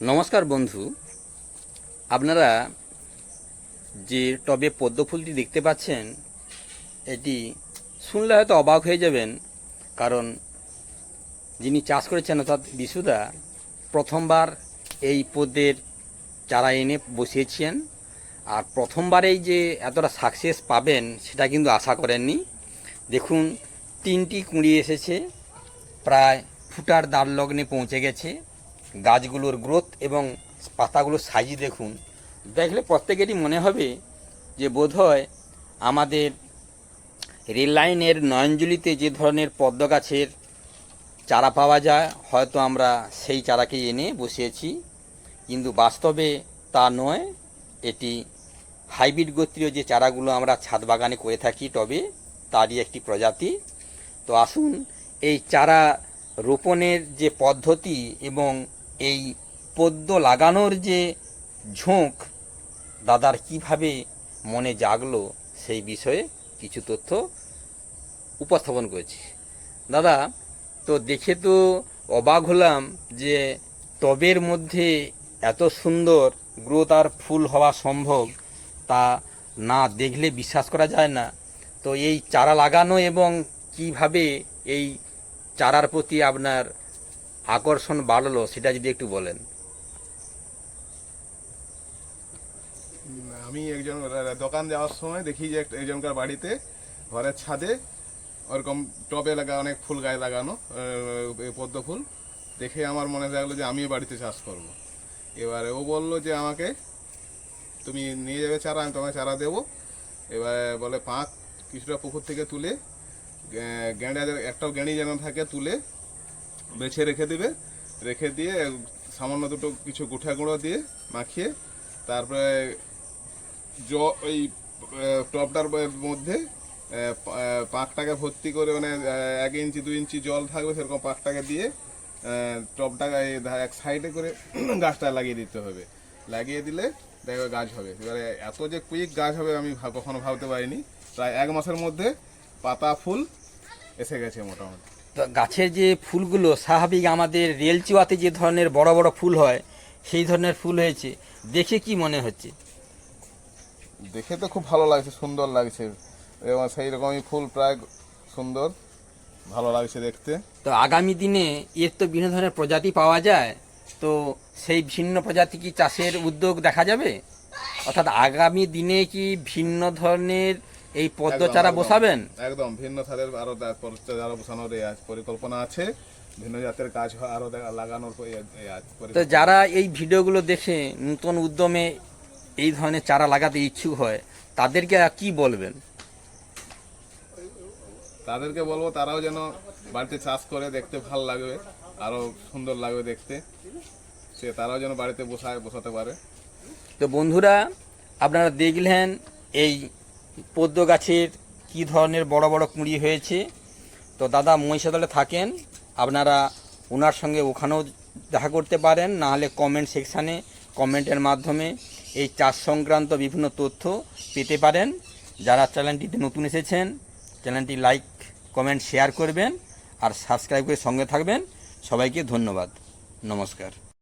নমস্কার বন্ধু। আপনারা যে টবে পদ্ম ফুলটি দেখতে পাচ্ছেন, এটি শুনলে হয়তো অবাক হয়ে যাবেন, কারণ যিনি চাষ করেছেন অর্থাৎ বিশুদা, প্রথমবার এই পদ্মের চারা এনে বসিয়েছেন। আর প্রথমবারেই যে এতটা সাকসেস পাবেন, সেটা কিন্তু আশা করেননি। দেখুন, তিনটি কুঁড়ি এসেছে, প্রায় ফুটার দ্বার লগ্নে পৌঁছে গেছে। গাছগুলোর গ্রোথ এবং পাতাগুলোর সাইজ দেখুন, দেখলে প্রত্যেকেরই মনে হবে যে বোধহয় আমাদের রেল লাইনের নয়নজুলিতে যে ধরনের পদ্ম গাছের চারা পাওয়া যায়, হয়তো আমরা সেই চারাকে এনে বসিয়েছি। কিন্তু বাস্তবে তা নয়, এটি হাইব্রিড গোত্রীয় যে চারাগুলো আমরা ছাদ বাগানে করে থাকি টবে তারই একটি প্রজাতি। তো আসুন, এই চারা রোপণের যে পদ্ধতি এবং এই পদ্ম লাগানোর যে ঝোঁক, দাদার কীভাবে মনে জাগলো সেই বিষয়ে কিছু তথ্য উপস্থাপন করেছি। দাদা, তো দেখে তো অবাক হলাম যে টবের মধ্যে এত সুন্দর গ্রোথ আর ফুল হওয়া সম্ভব তা না দেখলে বিশ্বাস করা যায় না। তো এই চারা লাগানো এবং কীভাবে এই চারার প্রতি আপনার আকর্ষণ বাড়লো, সেটা যদি একটু বলেন। আমি একজন দোকান যাওয়ার সময় দেখি যে একটা- একজনকার বাড়িতে, ঘরের ছাদে, ওরকম টবে লাগা অনেক ফুল গায়ে লাগানো পদ্ম ফুল। দেখে আমার মনে লাগল যে আমিও বাড়িতে চাষ করব। এবারে ও বলল যে আমাকে, তুমি নিয়ে যাবে চারা, আমি তোমাকে চারা দেবো। এবারে বলে, পাঁক কিছুটা পুকুর থেকে তুলে গেঁড়া একটাও গেঁড়ি যেন থাকে তুলে বেছে রেখে দিবে। রেখে দিয়ে সামান্য দুটো কিছু গুঁঠা গুঁড়ো দিয়ে মাখিয়ে তারপরে জ ওই আহ, টবটার মধ্যে পাকটাকে ভর্তি করে মানে এক ইঞ্চি দুই ইঞ্চি জল থাকবে সেরকম পাকটাকে দিয়ে এই এক সাইডে করে গাছটা লাগিয়ে দিতে হবে। লাগিয়ে দিলে দেখবে গাছ হবে। এবারে এত যে কুইক গাছ হবে আমি কখনো ভাবতে পারিনি। প্রায় এক মাসের মধ্যে পাতা ফুল এসে গেছে মোটামুটি। গাছের যে ফুলগুলো স্বাভাবিক আমাদের রেল চুয়াতে যে ধরনের বড় বড় ফুল হয় সেই ধরনের ফুল হয়েছে। দেখে কি মনে হচ্ছে? দেখে তো খুব ভালো লাগছে সুন্দর লাগছে। এবং সেই রকমই ফুল প্রায় সুন্দর ভালো লাগছে দেখতে। তো আগামী দিনে এর তো বিভিন্ন ধরনের প্রজাতি পাওয়া যায়। তো সেই ভিন্ন প্রজাতি কি চাষের উদ্যোগ দেখা যাবে? অর্থাৎ আগামী দিনে কি ভিন্ন ধরনের এই পদ্ম চারা বসাবেন? একদম ভিন্ন সারের আরও চারা বসানোর পরিকল্পনা আছে। ভিন্ন জাতের গাছ আরও লাগানোর তো যারা এই ভিডিওগুলো দেখে নতুন উদ্যমে এই ধরনের চারা লাগাতে ইচ্ছুক হয় তাদেরকে কি বলবেন? তাদেরকে বলব তারাও যেন বাড়িতে চাষ করে দেখতে ভালো লাগবে আরও সুন্দর লাগবে দেখতে। সে তারাও যেন বাড়িতে বসায় বসাতে পারে। তো বন্ধুরা আপনারা দেখলেন এই পদ্ম গাছের কী ধরনের বড় বড় কুঁড়ি হয়েছে? তো দাদা মহিষাদলে থাকেন, আপনারা ওনার সঙ্গে ওখানেও দেখা করতে পারেন না হলে কমেন্ট সেকশানে কমেন্টের মাধ্যমে এই চাষ সংক্রান্ত বিভিন্ন তথ্য পেতে পারেন। যারা চ্যানেলটিতে নতুন এসেছেন, চ্যানেলটি লাইক কমেন্ট শেয়ার করবেন, আর সাবস্ক্রাইব করে সঙ্গে থাকবেন। সবাইকে ধন্যবাদ। নমস্কার।